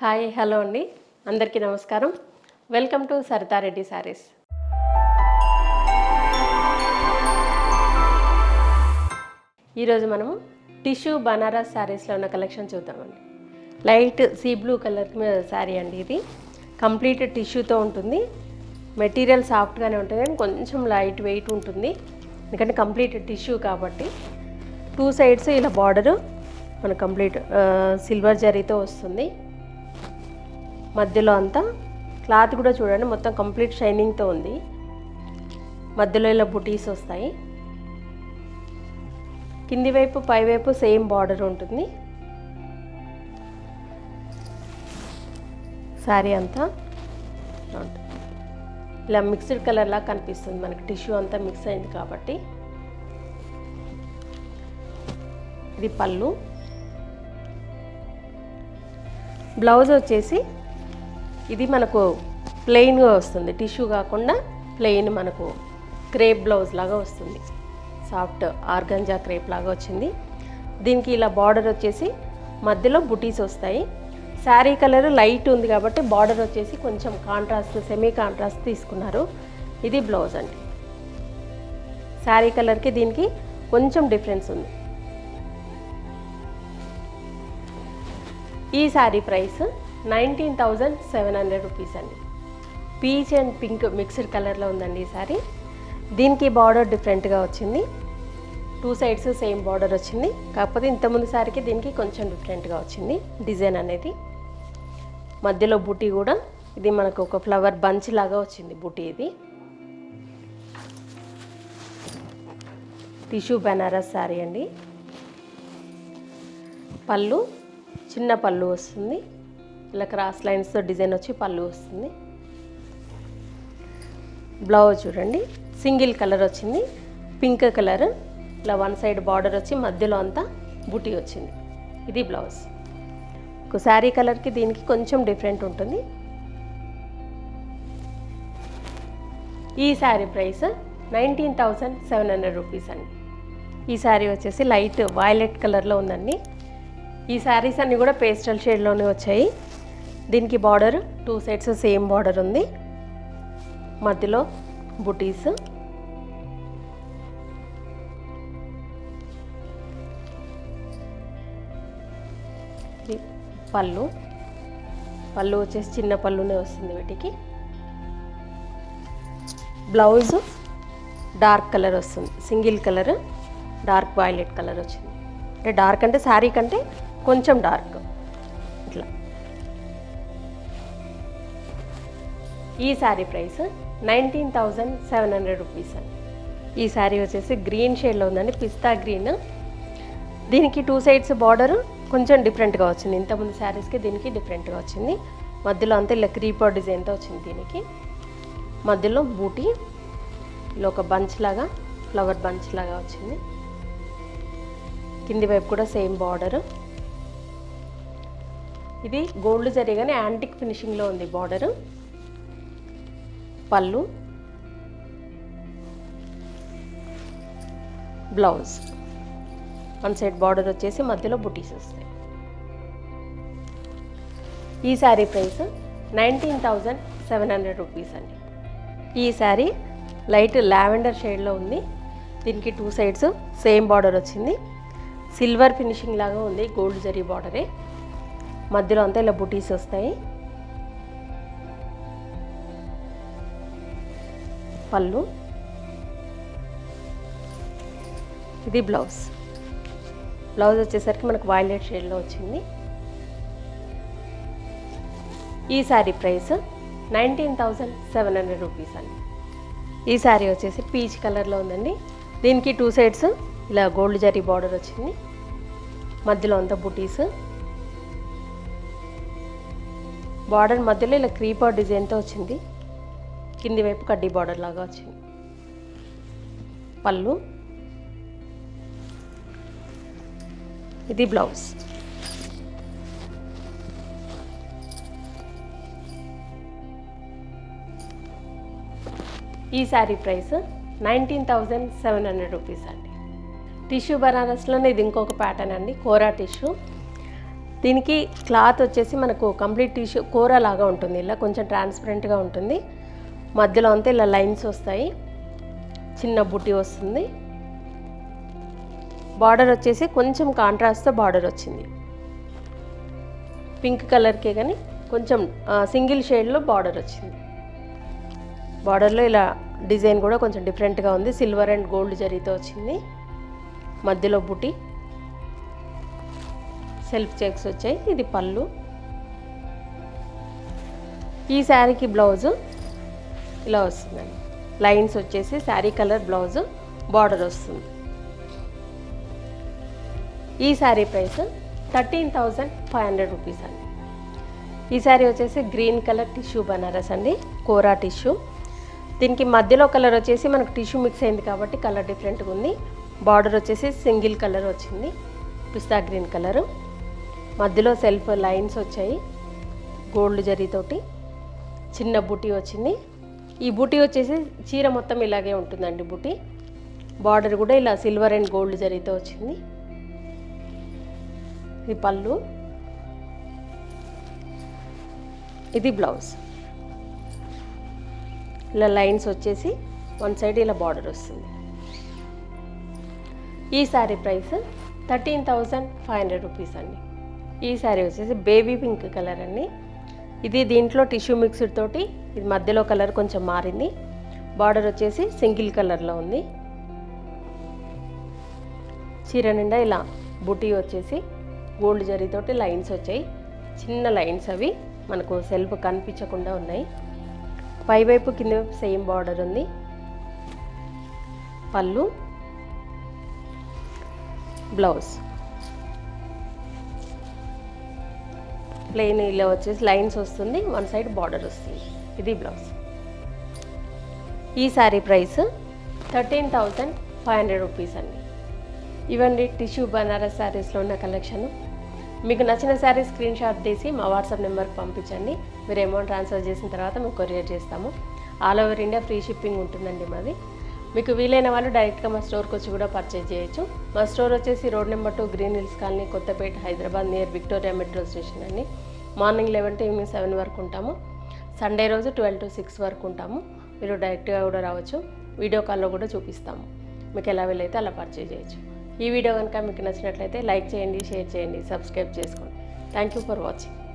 Hi hello అండి. అందరికీ నమస్కారం. వెల్కమ్ టు సరితారెడ్డి శారీస్ ఈరోజు మనము టిష్యూ బనారస్ శారీస్లో ఉన్న కలెక్షన్ చూద్దామండి. Light sea blue colour saree అండి ఇది. కంప్లీట్ టిష్యూతో ఉంటుంది. మెటీరియల్ సాఫ్ట్గానే ఉంటుంది కానీ కొంచెం లైట్ వెయిట్ ఉంటుంది. ఎందుకంటే కంప్లీట్ టిష్యూ కాబట్టి. టూ సైడ్స్ ఇలా బార్డరు. మన కంప్లీట్ సిల్వర్ జరీతో వస్తుంది. మధ్యలో అంతా. క్లాత్ కూడా చూడండి మొత్తం కంప్లీట్ షైనింగ్తో ఉంది. మధ్యలో ఇలా బుటీస్ వస్తాయి. కింది వైపు పై వైపు సేమ్ బార్డర్ ఉంటుంది. శారీ అంతా ఇలా మిక్స్డ్ కలర్లా కనిపిస్తుంది. మనకి టిష్యూ అంతా మిక్స్ అయింది కాబట్టి. ఇది పళ్ళు. బ్లౌజ్ వచ్చేసి ఇది మనకు ప్లెయిన్గా వస్తుంది. టిష్యూ కాకుండా ప్లెయిన్ మనకు క్రేప్ బ్లౌజ్ లాగా వస్తుంది. సాఫ్ట్ ఆర్గంజా క్రేప్ లాగా వచ్చింది. దీనికి ఇలా బార్డర్ వచ్చేసి మధ్యలో బుటీస్ వస్తాయి. శారీ కలర్ లైట్ ఉంది కాబట్టి బార్డర్ వచ్చేసి కొంచెం కాంట్రాస్ట్ సెమీ కాంట్రాస్ట్ తీసుకున్నారు. ఇది బ్లౌజ్ అండి. శారీ కలర్కి దీనికి కొంచెం డిఫరెన్స్ ఉంది. ఈ saree price nineteen thousand seven hundred rupees అండి. పీచ్ అండ్ పింక్ మిక్స్డ్ కలర్లో ఉందండి ఈ దీనికి బార్డర్ డిఫరెంట్గా వచ్చింది. టూ సైడ్స్ సేమ్ బార్డర్ వచ్చింది. కాకపోతే ఇంతకుముందు సారికి దీనికి కొంచెం డిఫరెంట్గా వచ్చింది డిజైన్ అనేది. మధ్యలో బుటీ కూడా ఇది మనకు ఒక ఫ్లవర్ బంచ్ లాగా వచ్చింది బుటీ ఇది. టిష్యూ బెనారస్ శారీ అండి. పళ్ళు చిన్న పళ్ళు వస్తుంది. ఇలా క్రాస్ లైన్స్తో డిజైన్ వచ్చి పళ్ళు వస్తుంది. బ్లౌజ్ చూడండి. సింగిల్ కలర్ వచ్చింది. Pink colour. ఇలా వన్ సైడ్ బార్డర్ వచ్చి మధ్యలో అంతా బుటీ వచ్చింది. ఇది బ్లౌజ్. ఒక శారీ కలర్కి దీనికి కొంచెం డిఫరెంట్ ఉంటుంది. ఈ saree price nineteen thousand seven hundred rupees అండి. ఈ శారీ వచ్చేసి లైట్ వైలెట్ కలర్లో ఉందండి. ఈ శారీస్ అన్నీ కూడా పేస్టల్ షేడ్లోనే వచ్చాయి. దీనికి border two sides same border ఉంది. మధ్యలో బుటీస్ పళ్ళు. పళ్ళు వచ్చేసి చిన్న పళ్ళునే వస్తుంది వీటికి. బ్లౌజ్ డార్క్ కలర్ వస్తుంది. Single colour dark violet colour వచ్చింది. అంటే డార్క్ అంటే శారీ కంటే కొంచెం డార్క్ ఇట్లా. ఈ saree price nineteen thousand seven hundred rupees అండి. ఈ శారీ వచ్చేసి గ్రీన్ షేడ్లో ఉందండి పిస్తా గ్రీన్. దీనికి టూ సైడ్స్ బార్డర్ కొంచెం డిఫరెంట్గా వచ్చింది. ఇంతకుముందు శారీస్కి దీనికి డిఫరెంట్గా వచ్చింది. మధ్యలో అంతా ఇలా క్రీపర్ డిజైన్తో వచ్చింది దీనికి. మధ్యలో బూటీ ఇలా ఒక బంచ్ లాగా ఫ్లవర్ బంచ్ లాగా వచ్చింది. కింది వైపు కూడా సేమ్ బార్డర్ ఇది గోల్డ్ జరిగానే యాంటిక్ ఫినిషింగ్లో ఉంది బార్డర్ పళ్ళు బ్లౌజ్. వన్ సైడ్ బార్డర్ వచ్చేసి మధ్యలో బుటీస్ వస్తాయి. ఈ saree price nineteen thousand seven hundred rupees అండి. ఈ శారీ లైట్ లావెండర్ షేడ్లో ఉంది. దీనికి టూ సైడ్స్ సేమ్ బార్డర్ వచ్చింది. సిల్వర్ ఫినిషింగ్ లాగా ఉంది గోల్డ్ జరీ బార్డరే మధ్యలో అంతా ఇలా బుటీస్ వస్తాయి. పళ్ళు. ఇది బ్లౌజ్. బ్లౌజ్ వచ్చేసరికి మనకు వైలెట్ షేడ్లో వచ్చింది. ఈ saree price nineteen thousand seven hundred rupees అండి. ఈ శారీ వచ్చేసి పీచ్ కలర్లో ఉందండి. దీనికి టూ సైడ్స్ ఇలా గోల్డ్ జరీ బార్డర్ వచ్చింది. మధ్యలో అంతా బుటీస్. బార్డర్ మధ్యలో ఇలా క్రీపర్ డిజైన్తో వచ్చింది. కింది వైపు కడ్డీ బార్డర్ లాగా వచ్చింది. పళ్ళు. ఇది బ్లౌజ్. ఈ saree price nineteen thousand seven hundred rupees అండి. టిష్యూ బనారస్లోనే ఇది ఇంకొక ప్యాటర్న్ అండి కోరా టిష్యూ. దీనికి క్లాత్ వచ్చేసి మనకు కంప్లీట్ టిష్యూ కూర లాగా ఉంటుంది. ఇలా కొంచెం ట్రాన్స్పరెంట్గా ఉంటుంది. మధ్యలో అంతా ఇలా లైన్స్ వస్తాయి. చిన్న బుట్టి వస్తుంది. బార్డర్ వచ్చేసి కొంచెం కాంట్రాస్ట్తో బార్డర్ వచ్చింది. పింక్ కలర్కే కానీ కొంచెం సింగిల్ షేడ్లో బార్డర్ వచ్చింది. బార్డర్లో ఇలా డిజైన్ కూడా కొంచెం డిఫరెంట్గా ఉంది. సిల్వర్ అండ్ గోల్డ్ జరీతో వచ్చింది. మధ్యలో బుటి. సెల్ఫ్ చెక్స్ వచ్చాయి. ఇది పళ్ళు. ఈ శారీకి బ్లౌజు. ఇలా వస్తుందండి. లైన్స్ వచ్చేసి శారీ కలర్ బ్లౌజు బార్డర్ వస్తుంది. ఈ saree price thirteen thousand five hundred rupees అండి. ఈ శారీ వచ్చేసి గ్రీన్ కలర్ టిష్యూ బనారస్ అండి కోరా టిష్యూ. దీనికి మధ్యలో కలర్ వచ్చేసి మనకు టిష్యూ మిక్స్ అయింది కాబట్టి కలర్ డిఫరెంట్గా ఉంది. బార్డర్ వచ్చేసి సింగిల్ కలర్ వచ్చింది పిస్తా గ్రీన్ కలరు. మధ్యలో సెల్ఫ్ లైన్స్ వచ్చాయి గోల్డ్ జరీతోటి. చిన్న బుటీ వచ్చింది ఈ బుటీ వచ్చేసి చీర మొత్తం ఇలాగే ఉంటుందండి బుటీ. బార్డర్ కూడా ఇలా సిల్వర్ అండ్ గోల్డ్ జరిగితే వచ్చింది. ఇది పళ్ళు. ఇది బ్లౌజ్ ఇలా లైన్స్ వచ్చేసి వన్ సైడ్ ఇలా బార్డర్ వస్తుంది. ఈ saree price thirteen thousand five hundred rupees అండి. ఈ శారీ వచ్చేసి బేబీ పింక్ కలర్ అండి. ఇది దీంట్లో టిష్యూ మిక్స్డ్ తోటి ఇది మధ్యలో కలర్ కొంచెం మారింది. బార్డర్ వచ్చేసి సింగిల్ కలర్లో ఉంది. చీర నిండా ఇలా బుటీ వచ్చేసి గోల్డ్ జరీతోటి లైన్స్ వచ్చాయి. చిన్న లైన్స్ అవి మనకు సెల్ఫ్ కనిపించకుండా ఉన్నాయి. పై వైపు కింద వైపు సేమ్ బార్డర్ ఉంది. పళ్ళు బ్లౌజ్. ప్లెయిన్ ఇలా వచ్చేసి లైన్స్ వస్తుంది. వన్ సైడ్ బార్డర్ వస్తుంది. ఇది బ్లౌజ్. ఈ saree price thirteen thousand five hundred rupees అండి. ఇవన్నీ టిష్యూ బనారస్ శారీస్లో ఉన్న కలెక్షన్. మీకు నచ్చిన శారీ స్క్రీన్ షాట్ తీసి మా వాట్సాప్ నెంబర్కి పంపించండి. మీరు అమౌంట్ ట్రాన్స్ఫర్ చేసిన తర్వాత మేము కొరియర్ చేస్తాము. All over India free shipping ఉంటుందండి మాది. మీకు వీలైన వాళ్ళు డైరెక్ట్గా మా స్టోర్కి వచ్చి కూడా పర్చేజ్ చేయొచ్చు. మా స్టోర్ వచ్చేసి road number two green hills colony Kothapet Hyderabad near Victoria metro station అండి. Morning eleven to evening seven వరకు ఉంటాము. సండే రోజు ట్వెల్వ్ టు సిక్స్ వరకు ఉంటాము. మీరు డైరెక్ట్గా కూడా రావచ్చు. వీడియో కాల్లో కూడా చూపిస్తాము. మీకు ఎలా వీలైతే అలా పర్చేజ్ చేయొచ్చు. ఈ వీడియో కనుక మీకు నచ్చినట్లయితే లైక్ చేయండి షేర్ చేయండి సబ్స్క్రైబ్ చేసుకోండి. Thank you for watching.